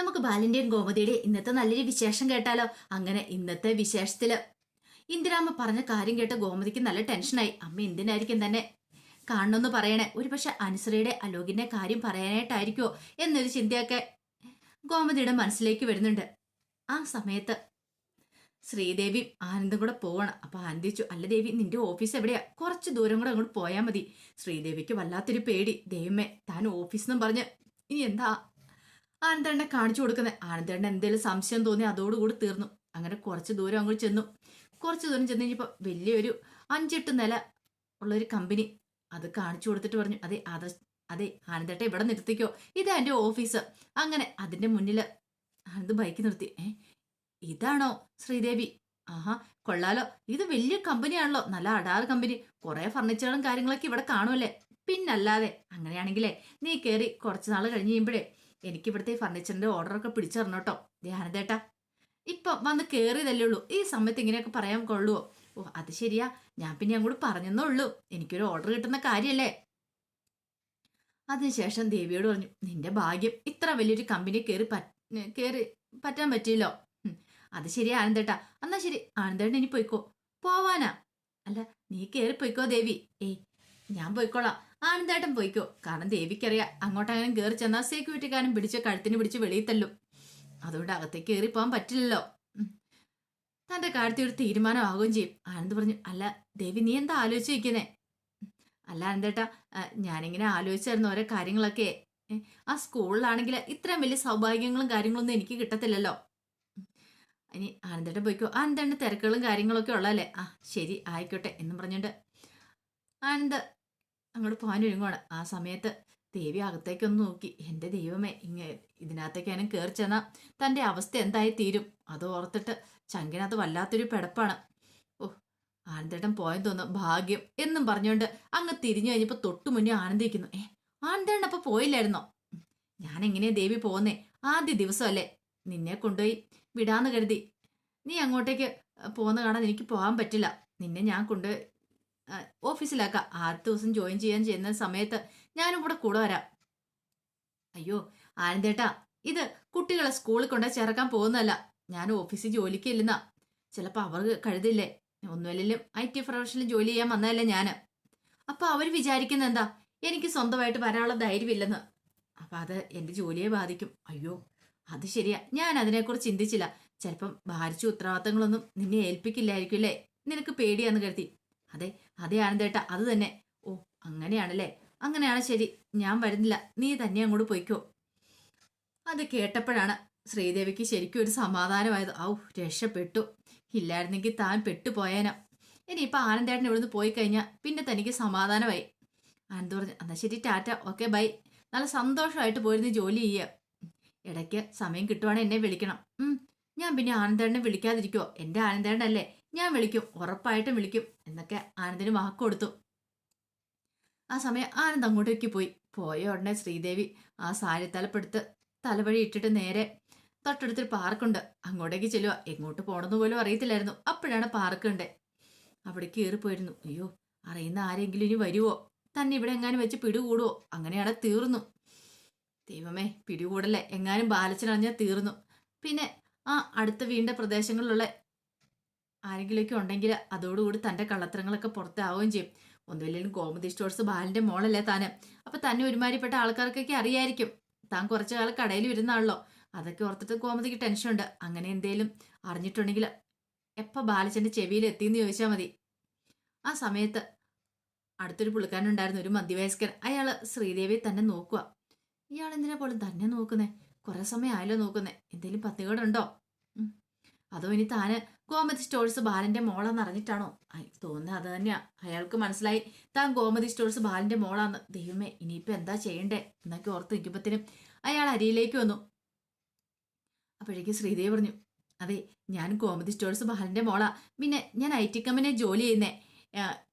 നമുക്ക് ബാലിന്റെയും ഗോമതിയുടെ ഇന്നത്തെ നല്ലൊരു വിശേഷം കേട്ടാലോ? അങ്ങനെ ഇന്നത്തെ വിശേഷത്തിൽ. ഇന്ദിരാമ്മ പറഞ്ഞ കാര്യം കേട്ട് ഗോമതിക്ക് നല്ല ടെൻഷനായി. അമ്മ എന്തിനായിരിക്കും തന്നെ? കാണണമെന്ന് പറയണേ. ഒരുപക്ഷെ അനുസരയുടെ അലോകിന്റെ കാര്യം പറയാനായിട്ടായിരിക്കുമോ എന്നൊരു ചിന്തയൊക്കെ ഗോമതിയുടെ മനസ്സിലേക്ക് വരുന്നുണ്ട്. ആ സമയത്ത് ശ്രീദേവി ആനന്ദം കൂടെ പോവണം. അപ്പൊ ആനന്ദിച്ചു അല്ല ദേവി നിന്റെ ഓഫീസ് എവിടെയാ? കുറച്ച് ദൂരം കൂടെ അങ്ങോട്ട് പോയാൽ മതി. ശ്രീദേവിക്ക് വല്ലാത്തൊരു പേടി. ദൈവമേ താൻ ഓഫീസ് എന്നും പറഞ്ഞ് ഇനി എന്താ ആനന്ദേണ്ണെ കാണിച്ചു കൊടുക്കുന്നത് ആനന്ദേണ്ണ എന്തെങ്കിലും സംശയം തോന്നി അതോടുകൂടി തീർന്നു. അങ്ങനെ കുറച്ച് ദൂരം അങ്ങോട്ട് ചെന്നു. കുറച്ച് ദൂരം ചെന്ന് കഴിഞ്ഞപ്പോൾ വലിയൊരു അഞ്ചെട്ട് നില ഉള്ളൊരു കമ്പനി അത് കാണിച്ചു കൊടുത്തിട്ട് പറഞ്ഞു അതെ അത് അതെ ആനന്ദേട്ട ഇവിടെ നിർത്തിക്കോ. ഇതാ എന്റെ ഓഫീസ്. അങ്ങനെ അതിന്റെ മുന്നിൽ ആനന്ദ് ബൈക്ക് നിർത്തി. ഏ ഇതാണോ ശ്രീദേവി? ആഹാ കൊള്ളാലോ. ഇത് വലിയ കമ്പനിയാണല്ലോ. നല്ല അടാർ കമ്പനി. കുറേ ഫർണിച്ചറുകളും കാര്യങ്ങളൊക്കെ ഇവിടെ കാണുമല്ലേ? പിന്നല്ലാതെ അങ്ങനെയാണെങ്കിലേ നീ കയറി കുറച്ച് നാൾ കഴിഞ്ഞ് കഴിയുമ്പോഴേ എനിക്ക് ഇവിടുത്തെ ഈ ഫർണിച്ചറിന്റെ ഓർഡറൊക്കെ പിടിച്ചറിഞ്ഞു കേട്ടോ. ധ്യാനതേട്ടാ ഇപ്പൊ വന്ന് കയറിയതല്ലേ ഉള്ളൂ. ഈ സമയത്ത് ഇങ്ങനെയൊക്കെ പറയാൻ കൊള്ളുവോ? ഓ അത് ശരിയാ. ഞാൻ പിന്നെ അങ്ങോട്ട് പറഞ്ഞെന്നേ ഉള്ളൂ. എനിക്കൊരു ഓർഡർ കിട്ടുന്ന കാര്യല്ലേ? അതിനുശേഷം ദേവിയോട് പറഞ്ഞു നിന്റെ ഭാഗ്യം ഇത്ര വലിയൊരു കമ്പനി കയറി കയറി പറ്റാൻ പറ്റിയല്ലോ. അത് ശരി ആനന്ദേട്ടാ. എന്നാ ശരി ആനന്ദേട്ടൻ ഇനി പോയിക്കോ. പോവാനാ. അല്ല നീ കയറി പോയിക്കോ ദേവി. ഏയ് ഞാൻ പോയിക്കോളാം. ആനന്ദേട്ടൻ പോയിക്കോ. കാരണം ദേവിക്കറിയാം. അങ്ങോട്ടങ്ങനെ കയറി ചെന്നാൽ സെക്യൂരിറ്റിക്കാരൻ പിടിച്ച് കഴുത്തിന് പിടിച്ച് വെളിയിൽ തല്ലും. അതുകൊണ്ട് അകത്തേക്ക് കയറി പോകാൻ പറ്റില്ലല്ലോ. തന്റെ കാര്യത്തിൽ ഒരു തീരുമാനമാകുകയും ചെയ്യും. ആനന്ദ് പറഞ്ഞു അല്ല ദേവി നീ എന്താ ആലോചിച്ചിരിക്കുന്നേ? അല്ല ആനന്ദേട്ടാ ഞാനിങ്ങനെ ആലോചിച്ചായിരുന്നു ഓരോ കാര്യങ്ങളൊക്കെ. ആ സ്കൂളിലാണെങ്കിൽ ഇത്രയും വലിയ സൗഭാഗ്യങ്ങളും കാര്യങ്ങളൊന്നും എനിക്ക് കിട്ടത്തില്ലല്ലോ. ഇനി ആനന്ദേട്ടൻ പോയിക്കോ. ആനന്ദേട്ടന്റെ തിരക്കുകളും കാര്യങ്ങളൊക്കെ ഉള്ളതല്ലേ? ആ ശരി ആയിക്കോട്ടെ എന്നും പറഞ്ഞുകൊണ്ട് ആനന്ദ് അങ്ങോട്ട് പോകാൻ ഒരുങ്ങുവാണ്. ആ സമയത്ത് ദേവി അകത്തേക്കൊന്ന് നോക്കി. എന്റെ ദൈവമേ ഇങ്ങ ഇതിനകത്തേക്കാനും കയറി ചെന്നാൽ തന്റെ അവസ്ഥ എന്തായി തീരും? അത് ഓർത്തിട്ട് ചങ്കിനകത്ത് വല്ലാത്തൊരു പെടപ്പാണ്. ഓ ആനന്ദേട്ടൻ പോയെന്ന് തോന്നുന്നു. ഭാഗ്യം എന്നും പറഞ്ഞുകൊണ്ട് അങ്ങ് തിരിഞ്ഞു കഴിഞ്ഞപ്പോൾ തൊട്ടു മുന്നേ ആനന്ദിക്കുന്നു ഏ ആനന്ദേട്ടൻ അപ്പോൾ പോയില്ലായിരുന്നോ? ഞാൻ എങ്ങനെയാ ദേവി പോകുന്നേ ആദ്യ ദിവസമല്ലേ. നിന്നെ കൊണ്ടുപോയി വിടാന്ന് കരുതി. നീ അങ്ങോട്ടേക്ക് പോകുന്ന കാണാൻ എനിക്ക് പോകാൻ പറ്റില്ല. നിന്നെ ഞാൻ കൊണ്ട് ഓഫീസിലാക്കാം. ആദ്യ ദിവസം ജോയിൻ ചെയ്യാൻ ചെയ്യുന്ന സമയത്ത് ഞാനും കൂടെ കൂടെ വരാം. അയ്യോ ആനന്ദേട്ടാ ഇത് കുട്ടികളെ സ്കൂളിൽ കൊണ്ട് ചേർക്കാൻ പോകുന്നതല്ല. ഞാൻ ഓഫീസിൽ ജോലിക്ക് ഇല്ലെന്നാ ചിലപ്പോൾ അവർ കഴുതില്ലേ ഒന്നുമില്ലെങ്കിലും ഐ ടി പ്രൊഫഷനിൽ ജോലി ചെയ്യാൻ വന്നതല്ലേ ഞാൻ അപ്പൊ അവർ വിചാരിക്കുന്ന എന്താ എനിക്ക് സ്വന്തമായിട്ട് വരാനുള്ള ധൈര്യമില്ലെന്ന്. അപ്പൊ അത് എന്റെ ജോലിയെ ബാധിക്കും. അയ്യോ അത് ശരിയാ. ഞാൻ അതിനെക്കുറിച്ച് ചിന്തിച്ചില്ല. ചിലപ്പം ഭാരിച്ച ഉത്തരവാദിത്തങ്ങളൊന്നും നിന്നെ ഏൽപ്പിക്കില്ലായിരിക്കും അല്ലേ? നിനക്ക് പേടിയാന്ന് കരുതി. അതെ അതെ ആനന്ദേട്ട അത് തന്നെ. ഓ അങ്ങനെയാണല്ലേ? അങ്ങനെയാണ് ശരി. ഞാൻ വരുന്നില്ല. നീ തന്നെ അങ്ങോട്ട് പോയിക്കോ. അത് കേട്ടപ്പോഴാണ് ശ്രീദേവിക്ക് ശരിക്കും ഒരു സമാധാനമായത്. ഔ രക്ഷപ്പെട്ടു. ഇല്ലായിരുന്നെങ്കിൽ താൻ പെട്ടുപോയേനെ. ഇനിയിപ്പൊ ആനന്ദേട്ടൻ ഇവിടുന്ന് പോയി കഴിഞ്ഞാൽ പിന്നെ തനിക്ക് സമാധാനമായി. ആനന്ദ് പറഞ്ഞു എന്നാ ശരി ടാറ്റ. Okay bye. നല്ല സന്തോഷമായിട്ട് പോയിരുന്ന് ജോലി ചെയ്യുക ഇടയ്ക്ക് സമയം കിട്ടുവാണെങ്കിൽ എന്നെ വിളിക്കണം. ഞാൻ പിന്നെ ആനന്ദേട്ടനെ വിളിക്കാതിരിക്കുമോ എന്റെ ആനന്ദേട്ടനല്ലേ. ഞാൻ വിളിക്കും ഉറപ്പായിട്ടും വിളിക്കും എന്നൊക്കെ ആനന്ദിന് വാക്ക് കൊടുത്തു ആ സമയം ആനന്ദ് അങ്ങോട്ടേക്ക് പോയി. പോയ ഉടനെ ശ്രീദേവി ആ സാരി തലപ്പെടുത്ത് തലവഴി ഇട്ടിട്ട് നേരെ തൊട്ടടുത്തൊരു പാർക്കുണ്ട്. അങ്ങോട്ടേക്ക് ചെല്ലുക എങ്ങോട്ട് പോണെന്ന് പോലും അറിയത്തില്ലായിരുന്നു. അപ്പോഴാണ് പാർക്ക് ഉണ്ട് അവിടെ കയറിപ്പോയിരുന്നു അയ്യോ അറിയുന്ന ആരെങ്കിലും ഇനി വരുവോ? തന്നെ ഇവിടെ എങ്ങാനും വെച്ച് പിടികൂടുവോ? അങ്ങനെയാണ് തീർന്നു. ദൈവമേ പിടികൂടല്ലേ? എങ്ങാനും ബാലച്ചനറിഞ്ഞാൽ തീർന്നു. പിന്നെ ആ അടുത്ത വീണ്ട പ്രദേശങ്ങളിലുള്ള ആരെങ്കിലുമൊക്കെ ഉണ്ടെങ്കിൽ അതോടുകൂടി തന്റെ കള്ളത്തരങ്ങളൊക്കെ പുറത്താവുകയും ചെയ്യും. ഒന്നുമില്ലെങ്കിലും ഗോമതി സ്റ്റോഴ്സ് ബാലിന്റെ മോളല്ലേ താന്. അപ്പൊ തന്നെ ഒരുമാതിരിപ്പെട്ട ആൾക്കാർക്കൊക്കെ അറിയായിരിക്കും. താൻ കുറച്ചു കാലം കടയിൽ വരുന്നാണല്ലോ അതൊക്കെ ഓർത്തിട്ട് ഗോമതിക്ക് ടെൻഷനുണ്ട് അങ്ങനെ എന്തേലും അറിഞ്ഞിട്ടുണ്ടെങ്കിൽ എപ്പോൾ ബാലച്ചന്റെ ചെവിയിൽ എത്തിയെന്ന് ചോദിച്ചാൽ മതി. ആ സമയത്ത് അടുത്തൊരു പുള്ളിക്കാരനുണ്ടായിരുന്നു ഒരു മധ്യവയസ്കൻ. അയാൾ ശ്രീദേവിയെ തന്നെ നോക്കുക. ഇയാൾ എന്തിനാ പോലും തന്നെ നോക്കുന്നേ? കുറേ സമയം ആയല്ലോ നോക്കുന്നേ. എന്തേലും പത്തുകേടുണ്ടോ? അതോ ഇനി താന് ഗോമതി സ്റ്റോഴ്സ് ബാലന്റെ മോളാന്ന് അറിഞ്ഞിട്ടാണോ? തോന്നുന്നത് അത് തന്നെയാ. അയാൾക്ക് മനസ്സിലായി താൻ ഗോമതി സ്റ്റോഴ്സ് ബാലന്റെ മോളാന്ന്. ദൈവമേ ഇനിയിപ്പോ എന്താ ചെയ്യണ്ടേ? എന്നൊക്കെ ഓർത്ത് നിൽക്കുമ്പത്തിനും അയാൾ അരിയിലേക്ക് വന്നു. അപ്പോഴേക്കും ശ്രീദേവി പറഞ്ഞു അതെ ഞാൻ ഗോമതി സ്റ്റോഴ്സ് ബാലന്റെ മോളാ. പിന്നെ ഞാൻ ഐ ടി കമ്പനിയെ ജോലി ചെയ്യുന്നേ.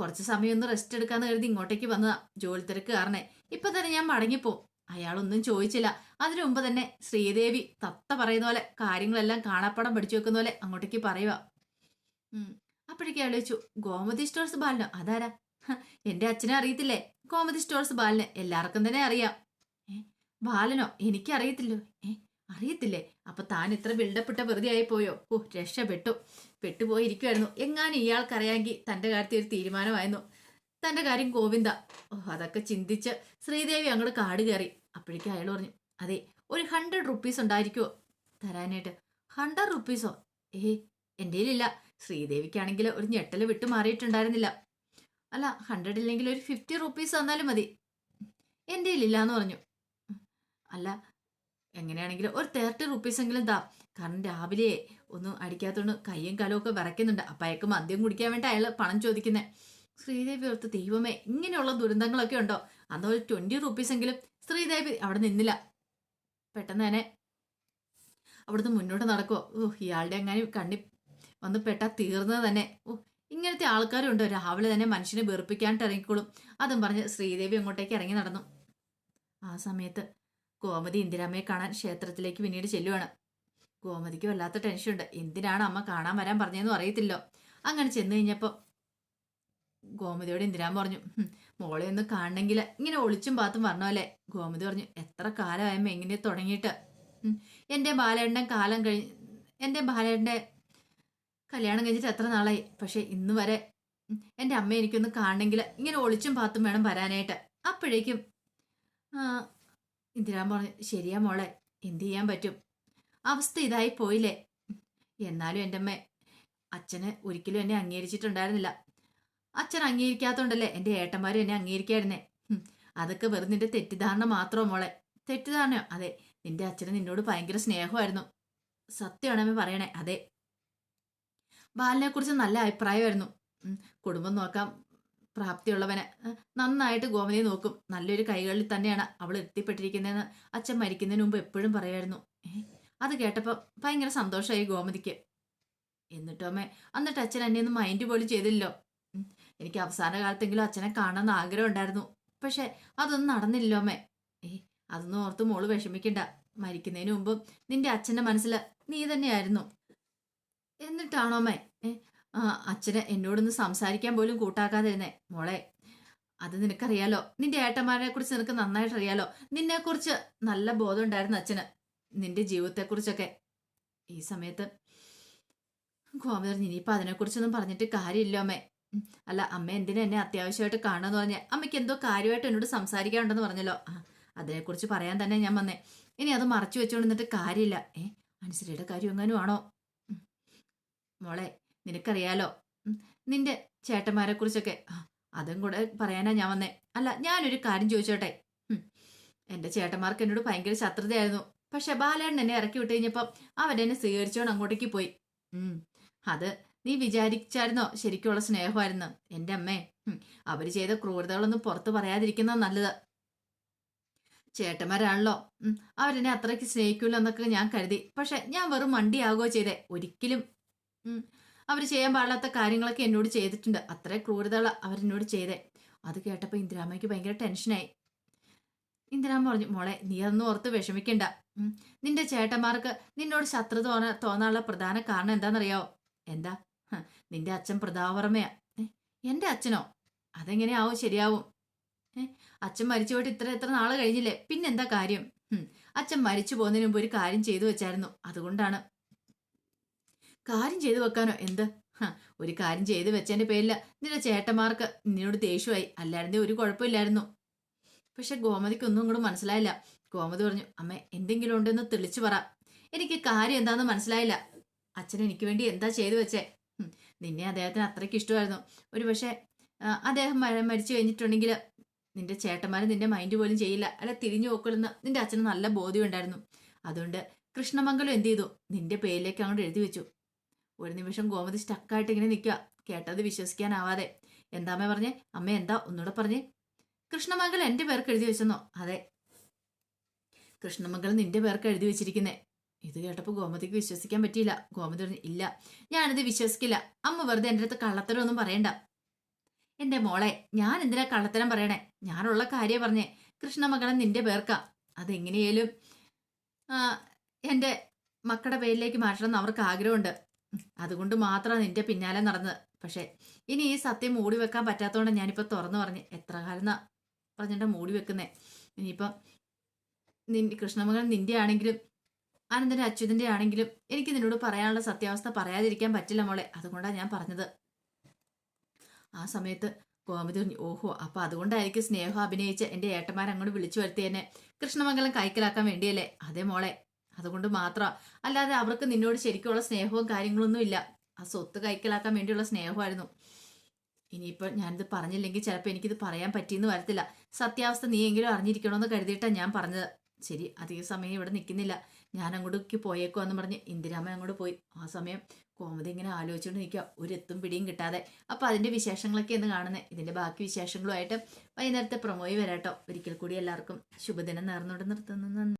കുറച്ച് സമയം ഒന്ന് റെസ്റ്റ് എടുക്കാന്ന് കരുതി ഇങ്ങോട്ടേക്ക് വന്നതാ ജോലി തിരക്ക് കാരണേ. ഇപ്പൊ തന്നെ ഞാൻ മടങ്ങിപ്പോ. അയാളൊന്നും ചോദിച്ചില്ല. അതിനു മുമ്പ് തന്നെ ശ്രീദേവി തത്ത പറയുന്ന പോലെ കാര്യങ്ങളെല്ലാം കാണാപ്പടം പഠിച്ചു വെക്കുന്ന പോലെ അങ്ങോട്ടേക്ക് പറയുക അപ്പോഴേക്കും ചോദിച്ചു ഗോമതി സ്റ്റോഴ്സ് ബാലിന്? അതാരാ? എന്റെ അച്ഛനെ അറിയത്തില്ലേ? ഗോമതി സ്റ്റോഴ്സ് ബാലിന് എല്ലാവർക്കും തന്നെ അറിയാം. ബാലനോ? എനിക്കറിയത്തില്ലോ. ഏ അറിയത്തില്ലേ? അപ്പൊ താൻ ഇത്ര ബിൽഡപ്പെട്ട വെറുതെ ആയി പോയോ? ഓ രക്ഷപ്പെട്ടു. പെട്ടുപോയിരിക്കുമായിരുന്നു എങ്ങാനും ഇയാൾക്കറിയാമെങ്കിൽ തന്റെ കാര്യത്തിൽ ഒരു തീരുമാനമായിരുന്നു. തന്റെ കാര്യം ഗോവിന്ദ. ഓ അതൊക്കെ ചിന്തിച്ച് ശ്രീദേവി അങ്ങോട്ട് കാട് കയറി. അപ്പോഴേക്കും അയാൾ പറഞ്ഞു അതെ ഒരു ഹൺഡ്രഡ് റുപ്പീസ് ഉണ്ടായിരിക്കുമോ തരാനായിട്ട്. ഹൺഡ്രഡ് റുപ്പീസോ ഏ എന്റെ ഇല്ല ശ്രീദേവിക്കാണെങ്കിൽ ഒരു ഞെട്ടൽ വിട്ടു മാറിയിട്ടുണ്ടായിരുന്നില്ല. അല്ല ഹൺഡ്രഡ് ഇല്ലെങ്കിൽ ഒരു ഫിഫ്റ്റി റുപ്പീസ് തന്നാലും മതി. എന്റെ ഇല്ല എന്ന് പറഞ്ഞു. അല്ല എങ്ങനെയാണെങ്കിലും ഒരു തേർട്ടി റുപ്പീസ് എങ്കിലും താ. കാരണം രാവിലെ ഒന്നും അടിക്കാത്തതുകൊണ്ട് കയ്യും കാലും ഒക്കെ വിറയ്ക്കുന്നുണ്ട്. അപ്പം അയാൾക്ക് മദ്യം കുടിക്കാൻ വേണ്ടി അയാൾ പണം ചോദിക്കുന്നത് ശ്രീദേവി ഓർത്ത് ദൈവമേ ഇങ്ങനെയുള്ള ദുരന്തങ്ങളൊക്കെ ഉണ്ടോ? അന്ന് ഒരു ട്വന്റി റുപ്പീസ് എങ്കിലും ശ്രീദേവി അവിടെ നിന്നില്ല. പെട്ടെന്ന് തന്നെ അവിടുന്ന് മുന്നോട്ട് നടക്കുമോ ഓ ഇയാളുടെ എങ്ങനെ കണ്ണി വന്ന് പെട്ടാ തീർന്നത് തന്നെ. ഓ ഇങ്ങനത്തെ ആൾക്കാരുണ്ടോ. രാവിലെ തന്നെ മനുഷ്യനെ വെറുപ്പിക്കാണ്ട് ഇറങ്ങിക്കോളും. അതും പറഞ്ഞ് ശ്രീദേവി അങ്ങോട്ടേക്ക് ഇറങ്ങി നടന്നു. ആ സമയത്ത് ഗോമതി ഇന്ദിരാമ്മയെ കാണാൻ ക്ഷേത്രത്തിലേക്ക് പിന്നീട് ചെല്ലുവാണ്. ഗോമതിക്ക് വല്ലാത്ത ടെൻഷനുണ്ട്. എന്തിനാണ് അമ്മ കാണാൻ വരാൻ പറഞ്ഞതെന്നും അറിയത്തില്ലോ. അങ്ങനെ ചെന്ന് കഴിഞ്ഞപ്പോൾ ഗോമതിയോട് ഇന്ദിരാമ്മ പറഞ്ഞു "ഹും, മോളെ ഒന്ന് കാണണമെങ്കിൽ ഇങ്ങനെ ഒളിച്ചും പാത്തും പറഞ്ഞോലെ ഗോമതി പറഞ്ഞു എത്ര കാലമായമ്മ എങ്ങനെ തുടങ്ങിയിട്ട്? എന്റെ ബാലേട്ടൻ കാലം കഴിഞ്ഞ് എന്റെ ബാലേട്ടന്റെ കല്യാണം കഴിഞ്ഞിട്ട് എത്ര നാളായി? പക്ഷെ ഇന്ന് വരെ എന്റെ അമ്മ എനിക്കൊന്ന് കാണണമെങ്കിൽ ഇങ്ങനെ ഒളിച്ചും പാത്തും വേണം വരാനായിട്ട്. അപ്പോഴേക്കും ആ, ഇന്ദിരാമ്മ പറഞ്ഞു ശരിയാ മോളെ എന്തു ചെയ്യാൻ പറ്റും? അവസ്ഥ ഇതായി പോയില്ലേ? എന്നാലും എന്റെ അമ്മ അച്ഛന് ഒരിക്കലും എന്നെ അംഗീകരിച്ചിട്ടുണ്ടായിരുന്നില്ല. അച്ഛൻ അംഗീകരിക്കാത്തോണ്ടല്ലേ എന്റെ ഏട്ടന്മാർ എന്നെ അംഗീകരിക്കായിരുന്നേ? അതൊക്കെ വെറും നിന്റെ തെറ്റിദ്ധാരണ മാത്രമോ മോളെ. തെറ്റിദ്ധാരണയോ? അതെ നിന്റെ അച്ഛന് നിന്നോട് ഭയങ്കര സ്നേഹമായിരുന്നു. സത്യമാണ് അമ്മ പറയണേ? അതെ. ബാലിനെ കുറിച്ച് നല്ല അഭിപ്രായമായിരുന്നു. കുടുംബം നോക്കാം പ്രാപ്തിയുള്ളവനെ. നന്നായിട്ട് ഗോമതിയെ നോക്കും. നല്ലൊരു കൈകളിൽ തന്നെയാണ് അവൾ എത്തിപ്പെട്ടിരിക്കുന്നതെന്ന് അച്ഛൻ മരിക്കുന്നതിന് മുമ്പ് എപ്പോഴും പറയായിരുന്നു. അത് കേട്ടപ്പോൾ ഭയങ്കര സന്തോഷമായി ഗോമതിക്ക്. എന്നിട്ടോ അമ്മേ അച്ഛൻ എന്നെ ഒന്നും മൈൻഡ് പോലും ചെയ്തില്ലല്ലോ. ഉം, എനിക്ക് അവസാന കാലത്തെങ്കിലും അച്ഛനെ കാണണമെന്ന് ആഗ്രഹം ഉണ്ടായിരുന്നു. പക്ഷെ അതൊന്നും നടന്നില്ലല്ലോ അമ്മേ. ഏ അതൊന്നും ഓർത്ത് മോൾ വിഷമിക്കണ്ട. മരിക്കുന്നതിന് മുമ്പ് നിന്റെ അച്ഛന്റെ മനസ്സിൽ നീ തന്നെയായിരുന്നു. എന്നിട്ടാണോ അമ്മേ? ഏ അച്ഛനെ എന്നോടൊന്ന് സംസാരിക്കാൻ പോലും കൂട്ടാക്കാതിരുന്നേ. മോളെ അത് നിനക്കറിയാലോ? നിന്റെ ഏട്ടന്മാരെ കുറിച്ച് നിനക്ക് നന്നായിട്ട് അറിയാലോ നിന്നെക്കുറിച്ച് നല്ല ബോധം ഉണ്ടായിരുന്നു അച്ഛന്. നിന്റെ ജീവിതത്തെക്കുറിച്ചൊക്കെ. ഈ സമയത്ത് ഗോമതി ഇനിയിപ്പോൾ അതിനെക്കുറിച്ചൊന്നും പറഞ്ഞിട്ട് കാര്യമില്ല അമ്മേ. അല്ല അമ്മ എന്തിനാ എന്നെ അത്യാവശ്യമായിട്ട് കാണുമെന്ന് പറഞ്ഞ? അമ്മയ്ക്ക് എന്തോ കാര്യമായിട്ട് എന്നോട് സംസാരിക്കാനുണ്ടെന്ന് പറഞ്ഞല്ലോ. അതിനെക്കുറിച്ച് പറയാൻ തന്നെ ഞാൻ വന്നേ. ഇനി അത് മറച്ചു വെച്ചുകൊണ്ടിരുന്നിട്ട് കാര്യമില്ല. ഏ അനുസരിയുടെ കാര്യം എങ്ങാനും ആണോ? മോളെ നിനക്കറിയാലോ? നിന്റെ ചേട്ടന്മാരെ കുറിച്ചൊക്കെ അതും കൂടെ പറയാനാ ഞാൻ വന്നേ. അല്ല ഞാനൊരു കാര്യം ചോദിച്ചോട്ടെ? എന്റെ ചേട്ടന്മാർക്ക് എന്നോട് ഭയങ്കര ശത്രുതയായിരുന്നു. പക്ഷെ ബാലേണ്ണൻ എന്നെ ഇറക്കി വിട്ട് കഴിഞ്ഞപ്പോൾ അവരെന്നെ സ്വീകരിച്ചോണ്ട് അങ്ങോട്ടേക്ക് പോയി. അത് നീ വിചാരിച്ചായിരുന്നോ ശരിക്കുള്ള സ്നേഹമായിരുന്നു? എന്റെ അമ്മേ അവർ ചെയ്ത ക്രൂരതകളൊന്നും പുറത്തു പറയാതിരിക്കുന്ന നല്ലത്. ചേട്ടന്മാരാണല്ലോ അവരെന്നെ അത്രയ്ക്ക് സ്നേഹിക്കൂല എന്നൊക്കെ ഞാൻ കരുതി. പക്ഷെ ഞാൻ വെറും മണ്ടിയാകുകയോ ചെയ്തേ. ഒരിക്കലും ഉം, അവർ ചെയ്യാൻ പാടില്ലാത്ത കാര്യങ്ങളൊക്കെ എന്നോട് ചെയ്തിട്ടുണ്ട്. അത്ര ക്രൂരതകൾ അവരെന്നോട് ചെയ്തേ. അത് കേട്ടപ്പോൾ ഇന്ദിരാമ്മയ്ക്ക് ഭയങ്കര ടെൻഷനായി. ഇന്ദിരാമ്മ പറഞ്ഞു മോളെ നീ അതൊന്നും ഓർത്ത് വിഷമിക്കണ്ട. നിന്റെ ചേട്ടന്മാർക്ക് നിന്നോട് ശത്രു തോന്ന തോന്നാനുള്ള പ്രധാന കാരണം എന്താണെന്നറിയാവോ? എന്താ? നിന്റെ അച്ഛൻ പ്രതാപവർമ്മയാ. എന്റെ അച്ഛനോ? അതെങ്ങനെയാവും ശരിയാവും? അച്ഛൻ മരിച്ചു പോയിട്ട് ഇത്ര എത്ര നാൾ കഴിഞ്ഞില്ലേ? പിന്നെന്താ കാര്യം? അച്ഛൻ മരിച്ചു പോകുന്നതിന് മുമ്പ് ഒരു കാര്യം ചെയ്തു വെച്ചായിരുന്നു. അതുകൊണ്ടാണ്. കാര്യം ചെയ്തു വെക്കാനോ? എന്ത്? ഒരു കാര്യം ചെയ്തു വെച്ചതിന്റെ പേരിൽ നിന്റെ ചേട്ടന്മാർക്ക് നിന്നോട് ദേഷ്യമായി. അല്ലായിരുന്നെ ഒരു കുഴപ്പമില്ലായിരുന്നു. പക്ഷെ ഗോമതിക്ക് ഒന്നും കൂടെ മനസ്സിലായില്ല. ഗോമതി പറഞ്ഞു അമ്മ എന്തെങ്കിലും ഉണ്ടെന്ന് തെളിച്ചു പറ. എനിക്ക് കാര്യം എന്താന്ന് മനസ്സിലായില്ല. അച്ഛൻ എനിക്ക് വേണ്ടി എന്താ ചെയ്തു വെച്ചേ? നിന്നെ അദ്ദേഹത്തിന് അത്രയ്ക്ക് ഇഷ്ടമായിരുന്നു. ഒരു പക്ഷേ അദ്ദേഹം മര- മരിച്ചു കഴിഞ്ഞിട്ടുണ്ടെങ്കിൽ നിന്റെ ചേട്ടന്മാർ നിന്റെ മൈൻഡ് പോലും ചെയ്യില്ല. അല്ല തിരിഞ്ഞു നോക്കലെന്ന് നിന്റെ അച്ഛന് നല്ല ബോധ്യം ഉണ്ടായിരുന്നു. അതുകൊണ്ട് കൃഷ്ണമംഗലം എന്ത് ചെയ്തു? നിന്റെ പേരിലേക്ക് അങ്ങോട്ട് എഴുതി വെച്ചു. ഒരു നിമിഷം ഗോമതി സ്റ്റക്കായിട്ട് ഇങ്ങനെ നിൽക്കുക കേട്ടത് വിശ്വസിക്കാനാവാതെ. എന്താ അമ്മ പറഞ്ഞേ? അമ്മ എന്താ? ഒന്നുകൂടെ പറഞ്ഞേ. കൃഷ്ണമംഗലം എന്റെ പേർക്ക് എഴുതി വെച്ചെന്നോ? അതെ. കൃഷ്ണമംഗലം നിന്റെ പേർക്ക് എഴുതി വെച്ചിരിക്കുന്നേ. ഇത് കേട്ടപ്പോൾ ഗോമതിക്ക് വിശ്വസിക്കാൻ പറ്റിയില്ല. ഗോമതി പറഞ്ഞു ഇല്ല ഞാനിത് വിശ്വസിക്കില്ല. അമ്മ വെറുതെ എന്റെ അടുത്ത് കള്ളത്തരം ഒന്നും പറയണ്ട. എന്റെ മോളെ ഞാൻ എന്തിനാ കള്ളത്തരം പറയണേ? ഞാനുള്ള കാര്യം പറഞ്ഞേ. കൃഷ്ണമംഗലം നിന്റെ പേർക്കാ. അതെങ്ങനെയാലും എന്റെ മക്കളുടെ പേരിലേക്ക് മാറ്റണം എന്ന് അവർക്ക് ആഗ്രഹമുണ്ട്. അതുകൊണ്ട് മാത്രമാണ് നിന്റെ പിന്നാലെ നടന്നത്. പക്ഷേ ഇനി ഈ സത്യം മൂടി വെക്കാൻ പറ്റാത്തതുകൊണ്ട് ഞാനിപ്പോൾ തുറന്നു പറഞ്ഞു എത്ര കാലം എന്നാ പറഞ്ഞിട്ട് മൂടി വെക്കുന്നേ? ഇനിയിപ്പം നിന്റെ കൃഷ്ണമകൻ നിന്റെ ആണെങ്കിലും ആനന്ദന്റെ അച്യുതന്റെ ആണെങ്കിലും എനിക്ക് നിന്നോട് പറയാനുള്ള സത്യാവസ്ഥ പറയാതിരിക്കാൻ പറ്റില്ല മോളെ. അതുകൊണ്ടാണ് ഞാൻ പറഞ്ഞത്. ആ സമയത്ത് ഗോമതി ഓഹോ അപ്പൊ അതുകൊണ്ടായിരിക്കും സ്നേഹം അഭിനയിച്ച് എന്റെ ഏട്ടന്മാർ അങ്ങോട്ട് വിളിച്ചു വരുത്തിയെന്നെ കൃഷ്ണമംഗലം കൈക്കലാക്കാൻ വേണ്ടിയല്ലേ? അതെ മോളെ. അതുകൊണ്ട് മാത്രം. അല്ലാതെ അവർക്ക് നിന്നോട് ശരിക്കുള്ള സ്നേഹവും കാര്യങ്ങളൊന്നും ഇല്ല. ആ സ്വത്ത് കൈക്കലാക്കാൻ വേണ്ടിയുള്ള സ്നേഹമായിരുന്നു. ഇനിയിപ്പോൾ ഞാനിത് പറഞ്ഞില്ലെങ്കിൽ ചിലപ്പോൾ എനിക്കിത് പറയാൻ പറ്റിയെന്ന് വരത്തില്ല. സത്യാവസ്ഥ നീയെങ്കിലും അറിഞ്ഞിരിക്കണമെന്ന് കരുതിയിട്ടാണ് ഞാൻ പറഞ്ഞത്. ശരി അധിക സമയം ഇവിടെ നിൽക്കുന്നില്ല. ഞാൻ അങ്ങോട്ടേക്ക് പോയേക്കോ എന്ന് പറഞ്ഞ് ഇന്ദിരാമ അങ്ങോട്ട് പോയി. ആ സമയം കോമതി ഇങ്ങനെ ആലോചിച്ചുകൊണ്ട് നിൽക്കുക ഒരു എത്തും പിടിയും കിട്ടാതെ. അപ്പോൾ അതിന്റെ വിശേഷങ്ങളൊക്കെ എന്ന് കാണുന്നത് ഇതിന്റെ ബാക്കി വിശേഷങ്ങളുമായിട്ട് വൈകുന്നേരത്തെ പ്രൊമോയി വരാട്ടോ. ഒരിക്കൽ കൂടി എല്ലാവർക്കും ശുഭദിനം നേർന്നുകൊണ്ട് നിർത്തുന്നു.